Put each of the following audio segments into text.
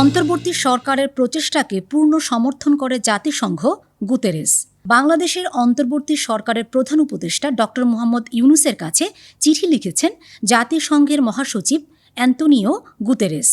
অন্তর্বর্তী সরকারের প্রচেষ্টাকে পূর্ণ সমর্থন করে জাতিসংঘ, গুতেরেস। বাংলাদেশের অন্তর্বর্তী সরকারের প্রধান উপদেষ্টা ডক্টর মোহাম্মদ ইউনুসের কাছে চিঠি লিখেছেন জাতিসংঘের মহাসচিব অ্যান্তোনিও গুতেরেস।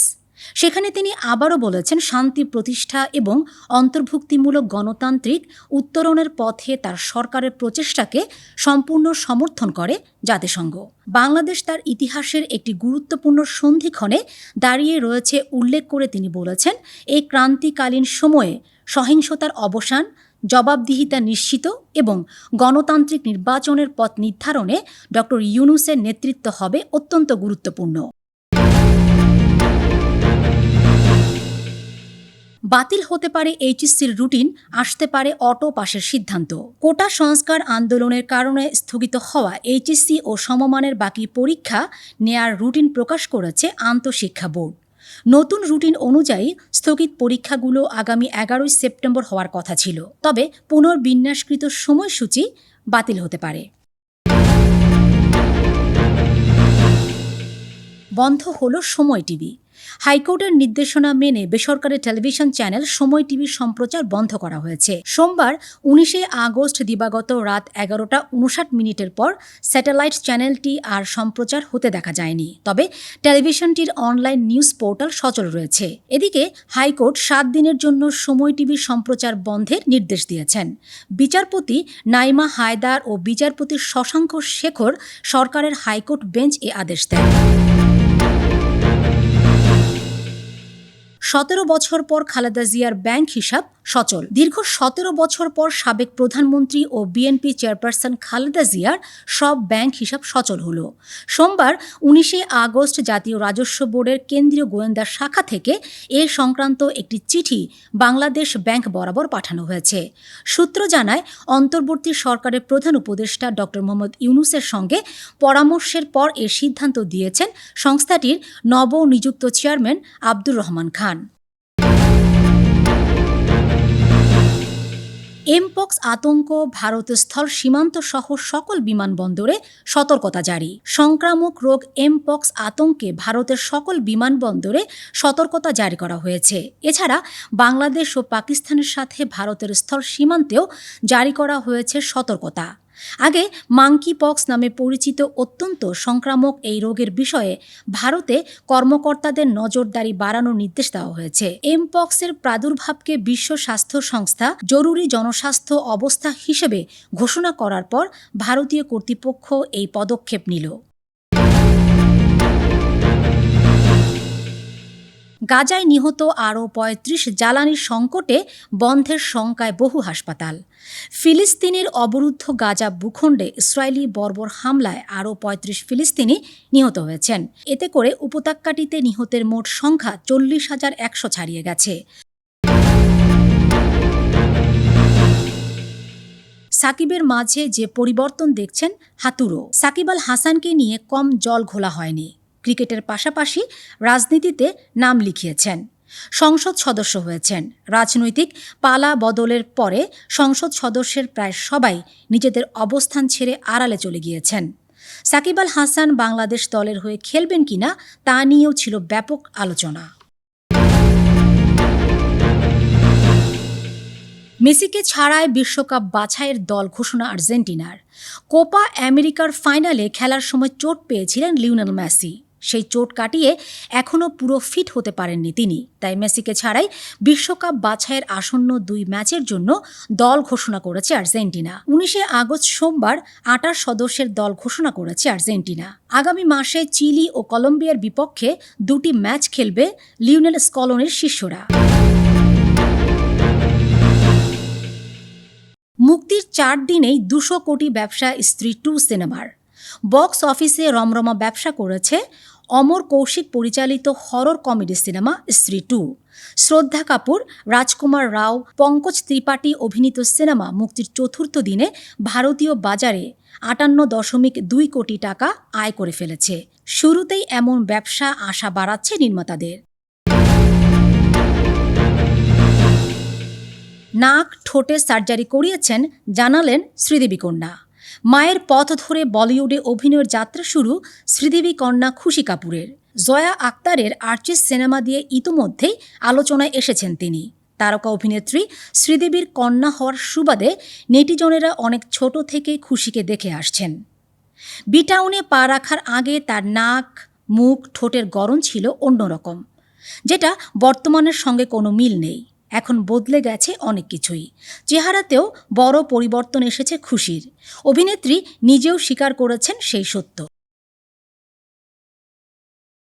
সেখানে তিনি আবারও বলেছেন, শান্তি প্রতিষ্ঠা এবং অন্তর্ভুক্তিমূলক গণতান্ত্রিক উত্তরণের পথে তার সরকারের প্রচেষ্টাকে সম্পূর্ণ সমর্থন করে জাতিসংঘ। বাংলাদেশ তার ইতিহাসের একটি গুরুত্বপূর্ণ সন্ধিক্ষণে দাঁড়িয়ে রয়েছে উল্লেখ করে তিনি বলেছেন, এই ক্রান্তিকালীন সময়ে সহিংসতার অবসান, জবাবদিহিতা নিশ্চিত এবং গণতান্ত্রিক নির্বাচনের পথ নির্ধারণে ডক্টর ইউনুসের নেতৃত্ব হবে অত্যন্ত গুরুত্বপূর্ণ। বাতিল হতে পারে এইচএসসির রুটিন, আসতে পারে অটো পাশের সিদ্ধান্ত। কোটা সংস্কার আন্দোলনের কারণে স্থগিত হওয়া এইচএসসি ও সমমানের বাকি পরীক্ষা নেয়ার রুটিন প্রকাশ করেছে আন্তঃশিক্ষা বোর্ড। নতুন রুটিন অনুযায়ী স্থগিত পরীক্ষাগুলো আগামী এগারোই সেপ্টেম্বর হওয়ার কথা ছিল। তবে পুনর্বিন্যাসকৃত সময়সূচি বাতিল হতে পারে। বন্ধ হলো সময় টিভি। হাইকোর্টের নির্দেশনা মেনে বেসরকারি টেলিভিশন চ্যানেল সময় টিভির সম্প্রচার বন্ধ করা হয়েছে। সোমবার উনিশে আগস্ট দিবাগত রাত এগারোটা উনষাট মিনিটের পর স্যাটেলাইট চ্যানেলটি আর সম্প্রচার হতে দেখা যায়নি। তবে টেলিভিশনটির অনলাইন নিউজ পোর্টাল সচল রয়েছে। এদিকে হাইকোর্ট সাত দিনের জন্য সময় টিভির সম্প্রচার বন্ধের নির্দেশ দিয়েছেন। বিচারপতি নাইমা হায়দার ও বিচারপতি শশাঙ্ক শেখর সরকারের হাইকোর্ট বেঞ্চ এ আদেশ দেন। সতেরো বছর পর খালেদা জিয়ার ব্যাংক হিসাব সচল। দীর্ঘ সতেরো বছর পর সাবেক প্রধানমন্ত্রী ও বিএনপি চেয়ারপারসন খালেদা জিয়ার সব ব্যাংক হিসাব সচল হল। সোমবার উনিশে আগস্ট জাতীয় রাজস্ব বোর্ডের কেন্দ্রীয় গোয়েন্দা শাখা থেকে এ সংক্রান্ত একটি চিঠি বাংলাদেশ ব্যাংক বরাবর পাঠানো হয়েছে। সূত্র জানায়, অন্তর্বর্তী সরকারের প্রধান উপদেষ্টা ড. মোহাম্মদ ইউনুসের সঙ্গে পরামর্শের পর এ সিদ্ধান্ত দিয়েছেন সংস্থাটির নবনিযুক্ত চেয়ারম্যান আব্দুর রহমান খান। এমপক্স আতঙ্ক, ভারত স্থল সীমান্ত সহ সকল বিমানবন্দরে সতর্কতা জারি। সংক্রামক রোগ এমপক্স আতঙ্কে ভারতের সকল বিমানবন্দরে সতর্কতা জারি করা হয়েছে। এছাড়া বাংলাদেশ ও পাকিস্তানের সাথে ভারতের স্থল সীমান্তেও জারি করা হয়েছে সতর্কতা। আগে মাঙ্কি পক্স নামে পরিচিত অত্যন্ত সংক্রামক এই রোগের বিষয়ে ভারতে কর্মকর্তাদের নজরদারি বাড়ানোর নির্দেশ দেওয়া হয়েছে। এম পক্সের প্রাদুর্ভাবকে বিশ্ব স্বাস্থ্য সংস্থা জরুরি জনস্বাস্থ্য অবস্থা হিসেবে ঘোষণা করার পর ভারতীয় কর্তৃপক্ষ এই পদক্ষেপ নিল। গাজায় নিহত আরও পঁয়ত্রিশ জ্বালানি সংকটে বন্ধের শঙ্কায় বহু হাসপাতাল। ফিলিস্তিনের অবরুদ্ধ গাজা ভূখণ্ডে ইসরায়েলি বর্বর হামলায় আরও পঁয়ত্রিশ ফিলিস্তিনি নিহত হয়েছেন। এতে করে উপত্যকাটিতে নিহতের মোট সংখ্যা চল্লিশ হাজার একশো ছাড়িয়ে গেছে। সাকিবের মাঝে যে পরিবর্তন দেখছেন হাতুরো সাকিব আল হাসানকে নিয়ে কম জল ঘোলা হয়নি। ক্রিকেটের পাশাপাশি রাজনীতিতে নাম লিখিয়েছেন। সংসদ সদস্য হয়েছেন। রাজনৈতিক পালা বদলের পরে সংসদ সদস্যের প্রায় সবাই নিজেদের অবস্থান ছেড়ে আড়ালে চলে গিয়েছেন। সাকিব আল হাসান বাংলাদেশ দলের হয়ে খেলবেন কিনা তা নিয়েও ছিল ব্যাপক আলোচনা। মেসিকে ছাড়ায় বিশ্বকাপ বাছাইয়ের দল ঘোষণা আর্জেন্টিনার। কোপা আমেরিকার ফাইনালে খেলার সময় চোট পেয়েছিলেন লিওনেল মেসি। সেই চোট কাটিয়ে এখনও পুরো ফিট হতে পারেননি তিনি। তাই মেসিকে ছাড়াই বিশ্বকাপ বাছাইয়ের আসন্ন দুই ম্যাচের জন্য দল ঘোষণা করেছে আর্জেন্টিনা। উনিশে আগস্ট সোমবার আটাশ সদস্যের দল ঘোষণা করেছে আর্জেন্টিনা। আগামী মাসে চিলি ও কলম্বিয়ার বিপক্ষে দুটি ম্যাচ খেলবে লিওনেল স্কলনের শিষ্যরা। মুক্তির চার দিনেই দুশো কোটি ব্যবসা স্ত্রী টু সিনেমার। বক্স অফিসে রমরমা ব্যবসা করেছে। অমর কৌশিক পরিচালিত horror comedy cinema Stree two. Shraddha Kapoor, Rajkummar রাও, পঙ্কজ ত্রিপাঠী অভিনীত সিনেমা মুক্তির চতুর্থ দিনে ভারতীয় বাজারে আটান্ন দশমিক দুই কোটি টাকা আয় করে ফেলেছে। শুরুতেই এমন ব্যবসা আশা বাড়াচ্ছে নির্মাতাদের। নাক, ঠোঁটে সার্জারি করিয়েছেন, জানালেন শ্রীদেবী কন্যা। মায়ের পথ ধরে বলিউডে অভিনয়ের যাত্রা শুরু শ্রীদেবী কন্যা খুশি কাপুরের। জয়া আক্তারের আর্চিস সিনেমা দিয়ে ইতোমধ্যেই আলোচনায় এসেছেন তিনি। তারকা অভিনেত্রী শ্রীদেবীর কন্যা হওয়ার সুবাদে নেটিজনেরা অনেক ছোট থেকে খুশিকে দেখে আসছেন। বিটাউনে পা রাখার আগে তার নাক, মুখ, ঠোঁটের গরম ছিল অন্যরকম, যেটা বর্তমানের সঙ্গে কোনো মিল নেই। এখন বদলে গেছে অনেক কিছুই। চেহারাতেও বড় পরিবর্তন এসেছে খুশির। অভিনেত্রী নিজেও স্বীকার করেছেন সেই সত্য।